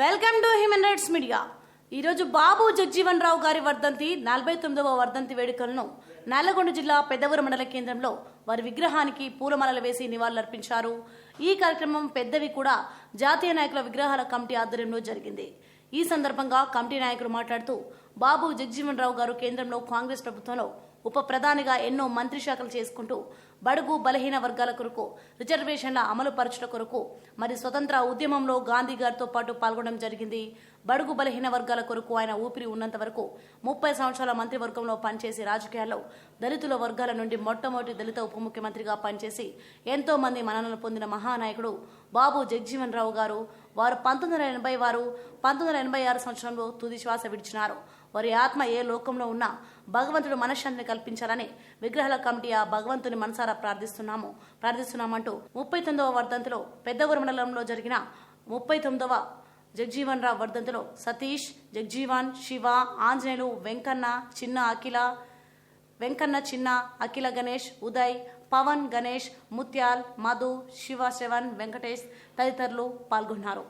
Welcome to human rights media. ఈరోజు బాబు జగ్జీవన్ రావు గారి వర్ధంతి నలభై తొమ్మిదవ వర్ధంతి వేడుకలను నల్లగొండ జిల్లా పెద్దవూరు మండల కేంద్రంలో వారి విగ్రహానికి పూలమాలలు వేసి నివాళులర్పించారు. ఈ కార్యక్రమం పెద్దవి కూడా జాతీయ నాయకుల విగ్రహాల కమిటీ ఆధ్వర్యంలో జరిగింది. ఈ సందర్భంగా కమిటీ నాయకులు మాట్లాడుతూ బాబు జగ్జీవన్ రావు గారు కేంద్రంలో కాంగ్రెస్ ప్రభుత్వంలో ఉప ప్రధానిగా ఎన్నో మంత్రి శాఖలు చేసుకుంటూ బడుగు బలహీన వర్గాల కొరకు రిజర్వేషన్ల అమలు పరచుట కొరకు మరి స్వతంత్ర ఉద్యమంలో గాంధీ గారితో పాటు పాల్గొనడం జరిగింది. బడుగు బలహీన వర్గాల కొరకు ఆయన ఊపిరి ఉన్నంత వరకు ముప్పై సంవత్సరాల మంత్రివర్గంలో పనిచేసి రాజకీయాల్లో దళితుల వర్గాల నుండి మొట్టమొదటి దళిత ఉప ముఖ్యమంత్రిగా పనిచేసి ఎంతో మంది మన్ననలు పొందిన మహానాయకుడు బాబు జగ్జీవన్ రావు గారు. వారు పంతొమ్మిది వందల ఎనభై వారు పంతొమ్మిది వందల ఎనభై ఆరు సంవత్సరంలో తుది శ్వాస విడిచినారు. వారి ఆత్మ ఏ లోకంలో ఉన్నా భగవంతుడు మనశ్శాంతిని కల్పించాలని విగ్రహాల కమిటీ ఆ భగవంతుని మనసారా ప్రార్థిస్తున్నాము. ప్రార్థిస్తున్నామంటూ ముప్పై తొమ్మిదవ వర్ధంతిలో పెద్దవూరు మండలంలో జరిగిన ముప్పై తొమ్మిదవ జగ్జీవన్ రావు వర్ధంతిలో. సతీష్ జగ్జీవన్ శివ ఆంజనేయులు వెంకన్న చిన్న అఖిల వెంకన్న చిన్న అఖిల గణేష్ ఉదయ్ పవన్ గణేష్ ముత్యాల్ మధు శివ శ్రవణ్ వెంకటేష్ తదితరులు పాల్గొన్నారు.